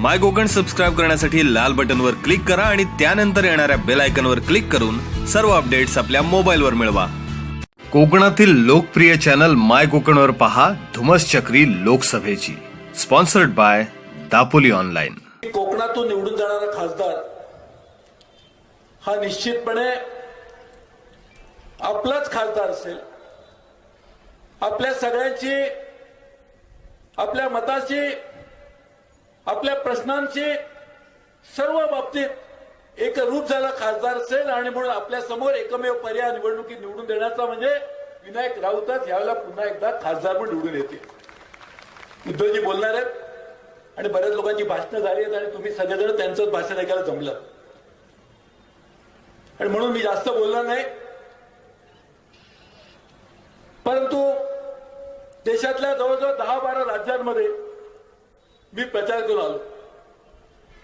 माय Konkan subscribe करण्यासाठी लाल बटनवर click करा आणि त्यानंतर येणाऱ्या बेल आयकनवर क्लिक करून सर्व अपडेट्स आपल्या मोबाईलवर मिळवा. कोकणातील लोकप्रिय चॅनल माय कोकणवर पहा धुमस चक्री लोकसभेची. स्पॉन्सर्ड बाय दापोली ऑनलाईन कोकणातून निवडून जाणारा खासदार हा निश्चितपणे आपलाच खासदार असेल. आपल्या सगळ्यांची आपल्या मताची आपल्या प्रश्नांची सर्व बाबतीत एक रूप झाला खासदार असेल आणि म्हणून आपल्यासमोर एकमेव पर्याय निवडणुकीत निवडून देण्याचा म्हणजे विनायक राऊतच यावेळेला पुन्हा एकदा खासदार पण निवडून येतील. उद्धवजी बोलणार आहेत आणि बऱ्याच लोकांची भाषणं झाली आहेत आणि तुम्ही सगळेजण त्यांचंच भाषण ऐकायला जमलं. आणि म्हणून मी जास्त बोलणार नाही. परंतु देशातल्या जवळजवळ दहा बारा राज्यांमध्ये मी प्रचार करून आलो.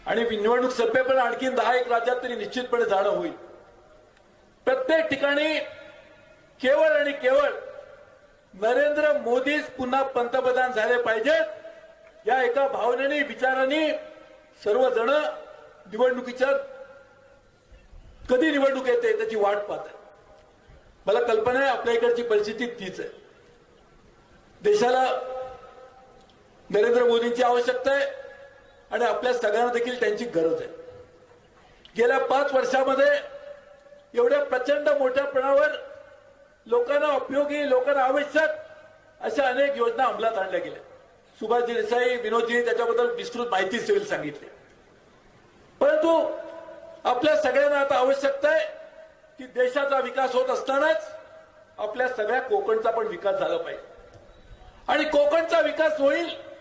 आणि निवडणूक संपेपर्यंत आणखी दहा एक राज्यात तरी निश्चितपणे जाणं होईल. प्रत्येक ठिकाणी केवळ आणि केवळ नरेंद्र मोदीच पुन्हा पंतप्रधान झाले पाहिजेत या एका भावनेने विचाराने सर्वजण निवडणुकीच्या कधी निवडणूक येते त्याची वाट पाहत मला कल्पना आहे आपल्या इकडची परिस्थिती तीच आहे. देशाला नरेंद्र मोदींची आवश्यकता आहे आणि आपल्या सगळ्यांना देखील त्यांची गरज आहे. गेल्या पाच वर्षामध्ये एवढ्या प्रचंड मोठ्या प्रमाणावर लोकांना उपयोगी लोकांना आवश्यक अशा अनेक योजना अंमलात आणल्या गेल्या. सुभाषजी देसाई विनोदजी त्याच्याबद्दल विस्तृत माहिती सिव्हिल सांगितली. परंतु आपल्या सगळ्यांना आता आवश्यकता आहे की देशाचा विकास होत असतानाच आपल्या सगळ्या कोकणचा पण विकास झाला पाहिजे. आणि कोकणचा विकास होईल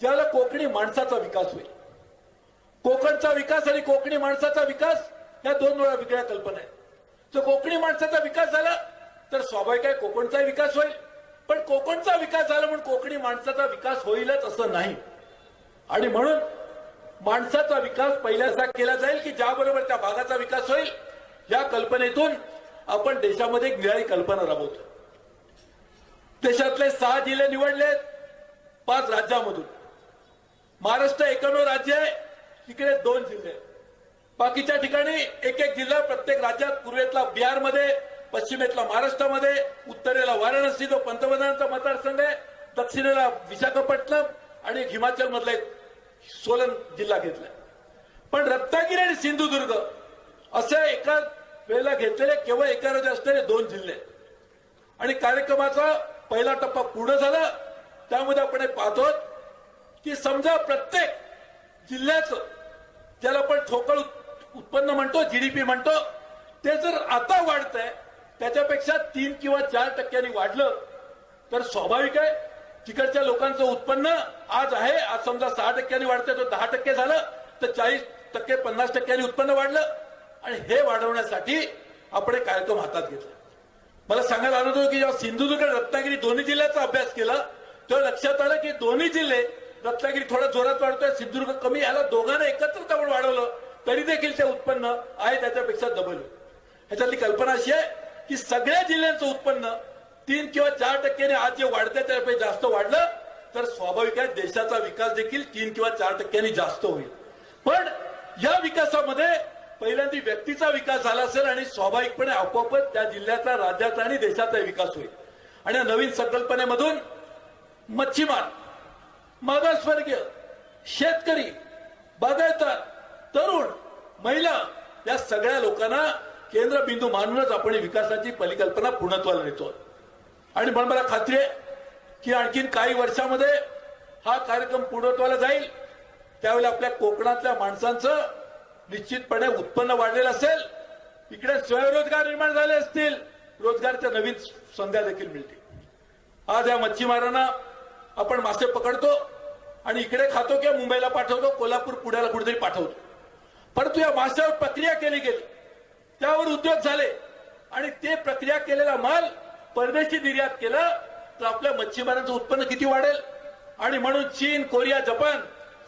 ज्याला कोकणी माणसाचा विकास होईल. कोकणचा विकास आणि कोकणी माणसाचा विकास या दोन वेळा वेगळ्या कल्पना आहेत. जर कोकणी माणसाचा विकास झाला तर स्वाभाविक आहे कोकणचाही विकास होईल. पण कोकणचा विकास झाला म्हणून कोकणी माणसाचा विकास होईलच असं नाही. आणि म्हणून माणसाचा विकास पहिल्यासा केला जाईल की ज्याबरोबर त्या भागाचा विकास होईल या कल्पनेतून आपण देशामध्ये एक निराळी कल्पना राबवतो. देशातले सहा जिल्हे निवडलेत पाच राज्यामधून. महाराष्ट्र एकमेव राज्य आहे. तिकडे दोन जिल्हे बाकीच्या ठिकाणी एक एक जिल्हा प्रत्येक राज्यात पूर्वेतला बिहारमध्ये पश्चिमेतला महाराष्ट्रामध्ये उत्तरेला वाराणसी जो पंतप्रधानांचा मतदारसंघ आहे दक्षिणेला विशाखापट्टणम आणि हिमाचल मधला एक सोलन जिल्हा घेतलाय. पण रत्नागिरी आणि सिंधुदुर्ग असे एका वेळेला घेतलेले केवळ एका राज्यात असलेले दोन जिल्हे. आणि कार्यक्रमाचा पहिला टप्पा पूर्ण झाला. त्यामध्ये आपण हे पाहतो की समजा प्रत्येक जिल्ह्याचं ज्याला आपण ठोकळ उत्पन्न म्हणतो जीडीपी म्हणतो ते जर आता वाढतंय त्याच्यापेक्षा तीन किंवा चार टक्क्यांनी वाढलं तर स्वाभाविक आहे तिकडच्या लोकांचं उत्पन्न आज आहे आज समजा सहा टक्क्यांनी वाढतंय तो दहा टक्के झालं तर चाळीस टक्के पन्नास टक्क्यांनी उत्पन्न वाढलं आणि हे वाढवण्यासाठी आपण एक कार्यक्रम हातात घेतला. मला सांगायला आनंद होतो की जेव्हा सिंधुदुर्ग रत्नागिरी दोन्ही जिल्ह्याचा अभ्यास केला तेव्हा लक्षात आलं की दोन्ही जिल्हे रत्नागिरी थोडा जोरात वाढतोय सिंधुदुर्ग कमी याला दोघांना एकत्र आपण वाढवलं तरी देखील ते उत्पन्न आहे त्याच्यापेक्षा डबल ह्याच्यातली कल्पना अशी आहे की सगळ्या जिल्ह्यांचं उत्पन्न तीन किंवा चार टक्क्याने आज जे वाढतंय त्यापेक्षा जास्त वाढलं तर स्वाभाविक आहे देशाचा विकास देखील तीन किंवा चार टक्क्यांनी जास्त होईल. पण या विकासामध्ये पहिल्यांदा व्यक्तीचा विकास झाला असेल आणि स्वाभाविकपणे आपोआपच त्या जिल्ह्याचा राज्याचा आणि देशाचा विकास होईल. आणि या नवीन संकल्पनेमधून मच्छीमार मागासवर्गीय शेतकरी बागायतदार तरुण महिला या सगळ्या लोकांना केंद्रबिंदू मानूनच आपण विकासाची परिकल्पना पूर्णत्वाला नेतो. आणि म्हणून मला खात्री आहे की आणखीन काही वर्षामध्ये हा कार्यक्रम पूर्णत्वाला जाईल. त्यावेळी आपल्या कोकणातल्या माणसांचं निश्चितपणे उत्पन्न वाढलेलं असेल. इकडे स्वयंरोजगार निर्माण झाले असतील. रोजगारच्या नवीन संध्या देखील मिळतील. आज या मच्छीमारांना आपण मासे पकडतो. आणि इकडे खातो किंवा मुंबईला पाठवतो कोल्हापूर पुण्याला कुठेतरी पाठवतो. परंतु या माशावर प्रक्रिया केली गेली. त्यावर उद्योग झाले. आणि ते प्रक्रिया केलेला माल परदेशी निर्यात केला तर आपल्या मच्छीमारांचं उत्पन्न किती वाढेल? आणि म्हणून चीन कोरिया जपान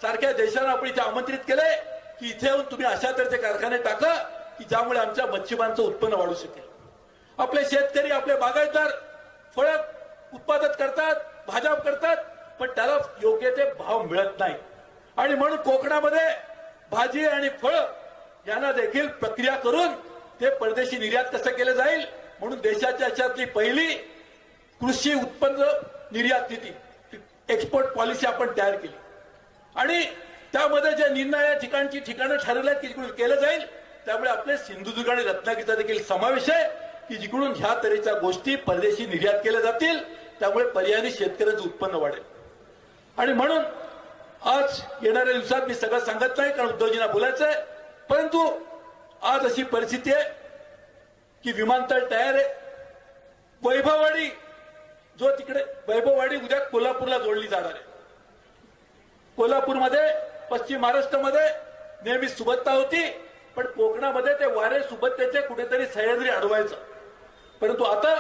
सारख्या देशांना आपण इथे आमंत्रित केलंय की इथे येऊन तुम्ही अशा तऱ्हेचे कारखाने टाका की ज्यामुळे आमच्या मच्छीमारांचं उत्पन्न वाढू शकेल. आपले शेतकरी आपले बागायतदार फळ उत्पादक करतात भाज्या करतात पण त्याला योग्य ते भाव मिळत नाही. आणि म्हणून कोकणामध्ये भाजी आणि फळ यांना देखील प्रक्रिया करून ते परदेशी निर्यात कसं केलं जाईल? म्हणून देशाच्या याच्यातली पहिली कृषी उत्पन्न निर्यात नीती एक्सपोर्ट पॉलिसी आपण तयार केली. आणि त्यामध्ये जे निर्णय या ठिकाणची ठिकाणं ठरवल्या की जिकडून केलं जाईल त्यामुळे आपले सिंधुदुर्ग आणि रत्नागिरीचा देखील समावेश आहे की जिकडून ह्या तऱ्हेच्या गोष्टी परदेशी निर्यात केल्या जातील त्यामुळे पर्यायाने शेतकऱ्याचं उत्पन्न वाढेल. आणि म्हणून आज येणाऱ्या दिवसात मी सगळं सांगत नाही कारण उद्धवजींना बोलायचं आहे परंतु आज अशी परिस्थिती आहे की विमानतळ तयार आहे. वैभववाडी जो तिकडे वैभववाडी उद्या कोल्हापूरला जोडली जाणार आहे. कोल्हापूरमध्ये पश्चिम महाराष्ट्रामध्ये नेहमी सुबत्ता होती पण कोकणामध्ये ते वारे सुबत्तेचे कुठेतरी सह्याद्री अडवायचं. परंतु आता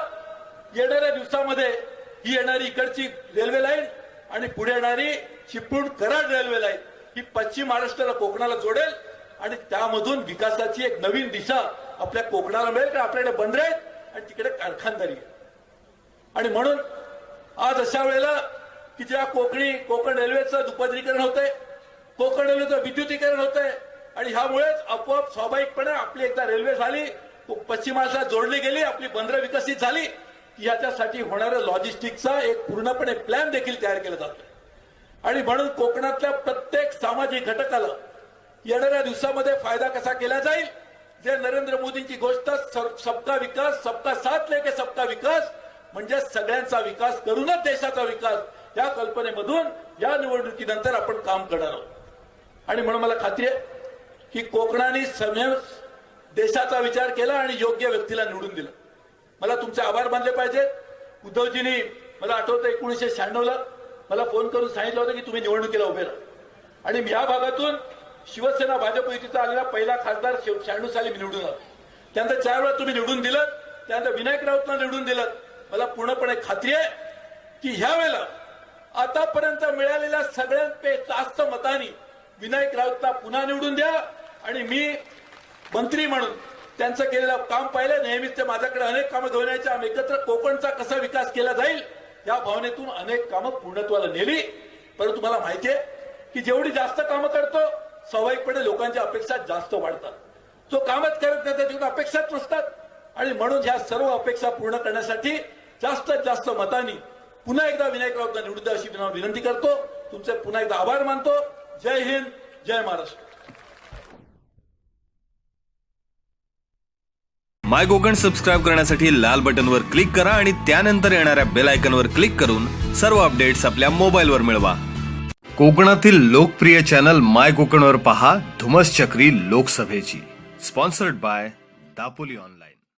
येणाऱ्या दिवसामध्ये ही येणारी इकडची रेल्वे लाईन आणि पुढे येणारी चिपळूण कराड रेल्वे लाईन ही पश्चिम महाराष्ट्राला कोकणाला जोडेल आणि त्यामधून विकासाची एक नवीन दिशा आपल्या कोकणाला मिळेल कारण आपल्याकडे बंदर आहेत आणि तिकडे कारखानदारी आहे. आणि म्हणून आज अशा वेळेला की ज्या कोकणी कोकण रेल्वेचं दुपदरीकरण होतंय कोकण रेल्वेचं विद्युतीकरण होतंय आणि ह्यामुळेच आपोआप स्वाभाविकपणे आपली एकदा रेल्वे झाली पश्चिम महाराष्ट्रात जोडली गेली आपली बंदरं विकसित झाली याच्यासाठी होणाऱ्या लॉजिस्टिकचा एक पूर्णपणे प्लॅन देखील तयार केला जातो आणि म्हणून कोकणातल्या प्रत्येक सामाजिक घटकाला येणाऱ्या दिवसामध्ये फायदा कसा केला जाईल जे नरेंद्र मोदींची गोष्ट सबका विकास सबका साथ लेके सबका विकास म्हणजे सगळ्यांचा विकास करूनच देशाचा विकास या कल्पनेमधून या निवडणुकीनंतर आपण काम करणार आहोत. आणि म्हणून मला खात्री आहे की कोकणाने समेव देशाचा विचार केला आणि योग्य व्यक्तीला निवडून दिलं. मला तुमचे आभार मानले पाहिजे. उद्धवजींनी मला आठवतं एकोणीसशे शहाण्णवला मला फोन करून सांगितलं होतं की तुम्ही निवडणुकीला उभे राहा. आणि या भागातून शिवसेना भाजप युतीचा आलेला पहिला खासदार शहाण्णव साली मी निवडून आलो. त्यानंतर चार वेळा तुम्ही निवडून दिलं त्यानंतर विनायक राऊतला निवडून दिलं मला पूर्णपणे खात्री आहे की ह्या वेळेला आतापर्यंत मिळालेल्या सगळ्यांपे जास्त मतांनी विनायक राऊतला पुन्हा निवडून द्या आणि मी मंत्री म्हणून त्यांचं केलेलं काम पाहिलं नेहमीच ते माझ्याकडे अनेक कामं घेऊन यायचे. आम्ही एकत्र कोकणचा कसा विकास केला जाईल या भावनेतून अनेक कामं पूर्णत्वाला नेली. परंतु मला माहितीये की जेवढी जास्त कामं करतो स्वाभाविकपणे लोकांच्या अपेक्षा जास्त वाढतात. जो कामच करत नाही त्याच्याकडे अपेक्षाच नसतात आणि म्हणून ह्या सर्व अपेक्षा पूर्ण करण्यासाठी जास्तीत जास्त मतांनी पुन्हा एकदा विनायक राऊतला निवडून अशी विनंती करतो. तुमचे पुन्हा एकदा आभार मानतो. जय हिंद जय महाराष्ट्र. माय कोकण सबस्क्राईब करण्यासाठी लाल बटनवर क्लिक करा आणि त्यानंतर येणाऱ्या बेल आयकनवर क्लिक करून सर्व अपडेट्स आपल्या मोबाईलवर मिळवा. कोकणातील लोकप्रिय चॅनल माय कोकणवर पहा धुमस चक्री लोकसभेची. Sponsored by Dapoli online